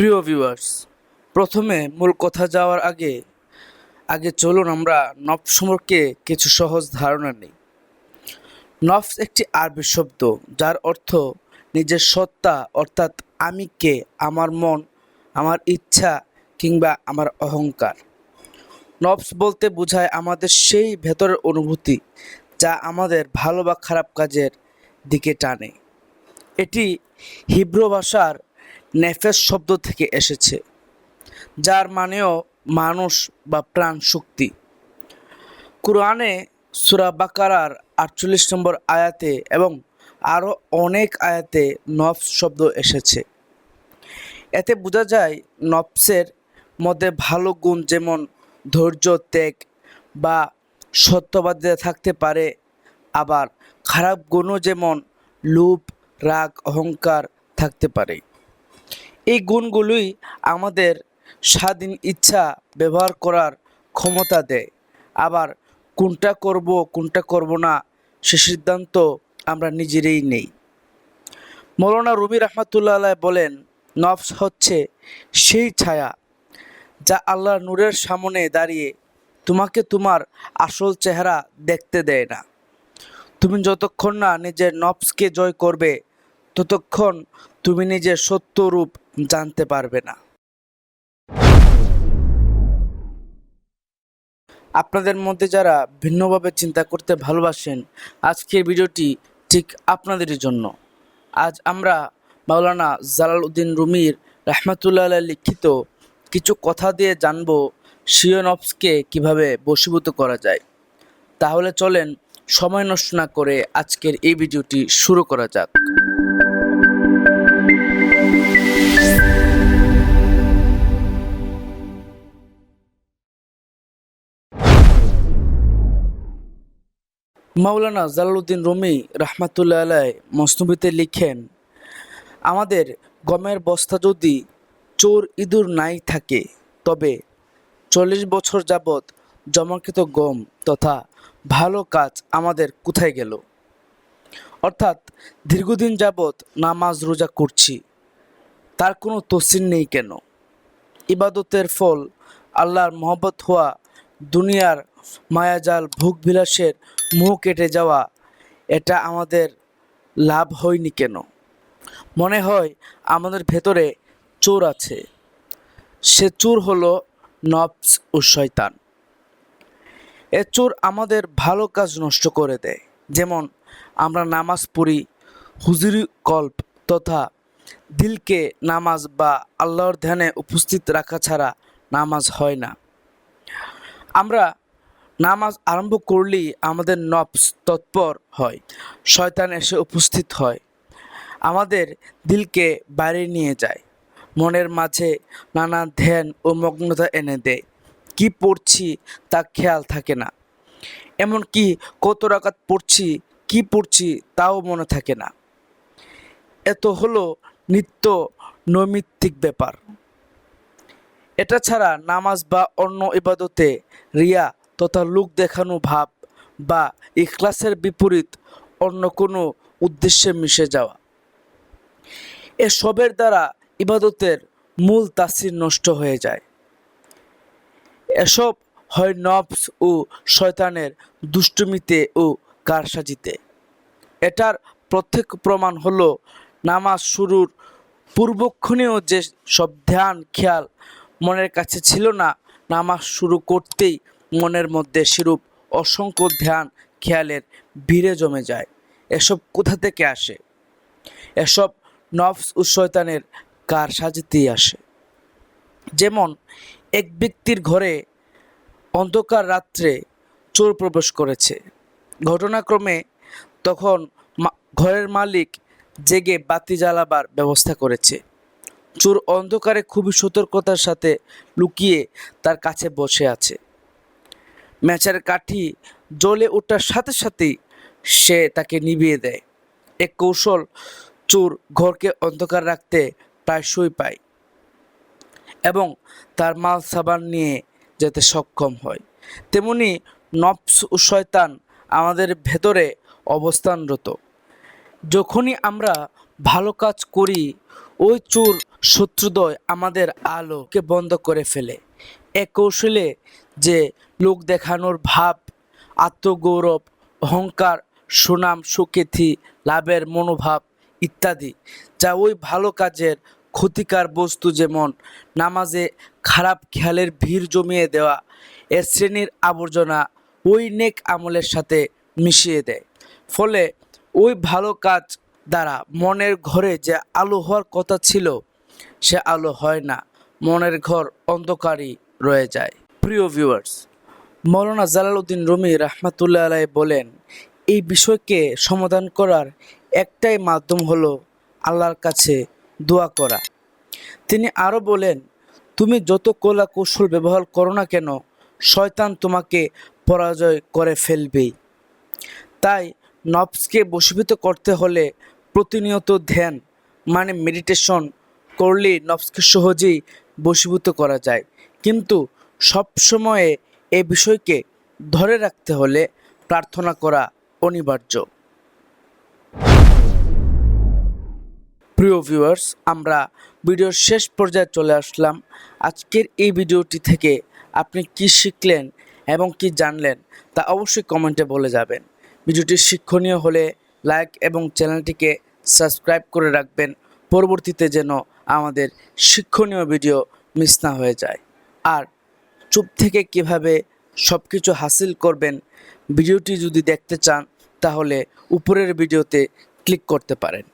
প্রিয় ভিউয়ার্স প্রথমে মূল কথা যাওয়ার আগে আগে চলুন আমরা নফস সম্পর্কে কিছু সহজ ধারণা নিই। নফস একটি আরবি শব্দ, যার অর্থ নিজের সত্তা, অর্থাৎ আমি কে, আমার মন, আমার ইচ্ছা, কিংবা আমার অহংকার। নফস বলতে বোঝায় আমাদের সেই ভেতরের অনুভূতি, যা আমাদের ভালো বা খারাপ কাজের দিকে টানে। এটি হিব্রু ভাষার নেফেস শব্দ থেকে এসেছে, যার মানেও মানুষ বা প্রাণ শক্তি। কোরআনে সুরা বাকারার আটচল্লিশ নম্বর আয়াতে এবং আরও অনেক আয়াতে নফস শব্দ এসেছে। এতে বোঝা যায় নফসের মধ্যে ভালো গুণ যেমন ধৈর্য, ত্যাগ বা সত্যবাদে থাকতে পারে, আবার খারাপ গুণও যেমন লোভ রাগ, অহংকার থাকতে পারে। এই গুণগুলোই আমাদের স্বাধীন ইচ্ছা ব্যবহার করার ক্ষমতা দেয়। আবার কোনটা করব কোনটা করব না, সে সিদ্ধান্ত আমরা নিজেরাই নেই। মৌলানা রুমি রহমাতুল্লাহ বলেন, নফস হচ্ছে সেই ছায়া যা আল্লাহ নূরের সামনে দাঁড়িয়ে তোমাকে তোমার আসল চেহারা দেখতে দেয় না। তুমি যতক্ষণ না নিজের নফসকে জয় করবে ততক্ষণ তুমি নিজের সত্য রূপ জানতে পারবে না। আপনাদের মধ্যে যারা ভিন্নভাবে চিন্তা করতে ভালোবাসেন, আজকের ভিডিওটি ঠিক আপনাদেরই জন্য। আজ আমরা মাওলানা জালাল উদ্দিন রুমির রহমাতুল্লাহ লিখিত কিছু কথা দিয়ে জানব শিওনফসকে কীভাবে বশীভূত করা যায়। তাহলে চলেন সময় নষ্ট না করে আজকের এই ভিডিওটি শুরু করা যাক। মাওলানা জালালউদ্দিন রুমি রহমাতুল্লাহ আলাই মসনবিতে লিখেন, আমাদের গমের বস্তা যদি চোর ইঁদুর নাই থাকে, তবে চল্লিশ বছর যাবৎ জমাকৃত গম তথা ভালো কাজ আমাদের কোথায় গেল? অর্থাৎ দীর্ঘদিন যাবৎ নামাজ রোজা করছি, তার কোনো তসিন নেই কেন? ইবাদতের ফল আল্লাহর মহব্বত হওয়া দুনিয়ার মায়াজাল ভোগ বিলাসের মুখ কেটে যাওয়া, এটা আমাদের লাভ হয়নি কেন? মনে হয় আমাদের ভেতরে চোর আছে। সে চোর হলো নফস ও শয়তান। এ চোর আমাদের ভালো কাজ নষ্ট করে দেয়। যেমন আমরা নামাজ পড়ি হুজুরি কল্প তথা দিলকে নামাজ বা আল্লাহর ধ্যানে উপস্থিত রাখা ছাড়া নামাজ হয় না। আমরা নামাজ আরম্ভ করলেই আমাদের নফস তৎপর হয়, শয়তান এসে উপস্থিত হয়, আমাদের দিলকে বাইরে নিয়ে যায়, মনের মাঝে নানা ধ্যান ও মগ্নতা এনে দেয়। কি পড়ছি তা খেয়াল থাকে না, এমনকি কত রাকাত পড়ছি, কি পড়ছি তাও মনে থাকে না। এত হলো নিত্য নৈমিত্তিক ব্যাপার। এটা ছাড়া নামাজ বা অন্য ইবাদতে রিয়া তথা লোক দেখানো ভাব বা ইখলাসের বিপরীত অন্য কোনো উদ্দেশ্যে মিশে যাওয়া। এসবের দ্বারা ইবাদতের মূল তাসির নষ্ট হয়ে যায়। এসব হয় নবস ও শয়তানের দুষ্টুমিতে ও কারসাজিতে। এটার প্রত্যেক প্রমাণ হলো নামাজ শুরুর পূর্বক্ষণেও যে সব ধ্যান, খেয়াল মনের কাছে ছিল না। নামাজ শুরু করতেই মনের মধ্যে সেরূপ অসংখ্য ধ্যান খেয়ালের ভিড়ে জমে যায়। এসব কোথা থেকে আসে? এসব নফস ও শয়তানের কার সাজিতেই আসে? যেমন, এক ব্যক্তির ঘরে অন্ধকার রাত্রে চোর প্রবেশ করেছে। ঘটনাক্রমে তখন ঘরের মালিক জেগে বাতি জ্বালাবার ব্যবস্থা করেছে। চোর অন্ধকারে খুবই সতর্কতার সাথে লুকিয়ে তার কাছে বসে আছে। ম্যাচের কাঠি জ্বলে ওঠার সাথে সাথেই সে তাকে নিভিয়ে দেয়। এক কৌশল চোর ঘরকে অন্ধকার রাখতে প্রায়শই পায় এবং তার মাল সাবান নিয়ে যেতে সক্ষম হয়। তেমনি নফস ও শয়তান আমাদের ভেতরে অবস্থানরত। যখনই আমরা ভালো কাজ করি ওই চোর শত্রুদয় আমাদের আলোকে বন্ধ করে ফেলে। এ কৌশলে যে লোক দেখানোর ভাব, আত্মগৌরব, অহংকার, সুনাম সুকেথি লাভের মনোভাব ইত্যাদি, যা ওই ভালো কাজের ক্ষতিকার বস্তু যেমন নামাজে খারাপ খেয়ালের ভিড় জমিয়ে দেওয়া এ শ্রেণির আবর্জনা ওই নেক আমলের সাথে মিশিয়ে দেয়। ফলে ওই ভালো কাজ দ্বারা মনের ঘরে যে আলো হওয়ার কথা ছিল, সে আলো হয় না। মনের ঘর অন্ধকারই রয়ে যায়। প্রিয় ভিউয়ার্স মৌলানা জালালউদ্দিন রুমি রহমাতুল্লাহ আলাই বলেন, এই বিষয়কে সমাধান করার একটাই মাধ্যম হলো আল্লাহর কাছে দোয়া করা। তিনি আরও বলেন, তুমি যত কলা কৌশল ব্যবহার করো না কেন, শয়তান তোমাকে পরাজয় করে ফেলবেই। তাই নবসকে বশীভূত করতে হলে প্রতিনিয়ত ধ্যান মানে মেডিটেশন করলেই নবসকে সহজেই বশীভূত করা যায়। কিন্তু সব সময়ে এই বিষয়কে ধরে রাখতে হলে প্রার্থনা করা অনিবার্য। প্রিয় ভিউয়ার্স আমরা ভিডিওর শেষ পর্যায়ে চলে আসলাম। আজকের এই ভিডিওটি থেকে আপনি কি শিখলেন এবং কি জানলেন তা অবশ্যই কমেন্টে বলে যাবেন। ভিডিওটি শিক্ষণীয় হলে লাইক এবং চ্যানেলটিকে সাবস্ক্রাইব করে রাখবেন। পরবর্তীতে যেন আমাদের শিক্ষণীয় ভিডিও মিস না হয়ে যায়। আর চুপ থেকে কীভাবে সব কিছু হাসিল করবেন ভিডিওটি যদি দেখতে চান, তাহলে উপরের ভিডিওতে ক্লিক করতে পারেন।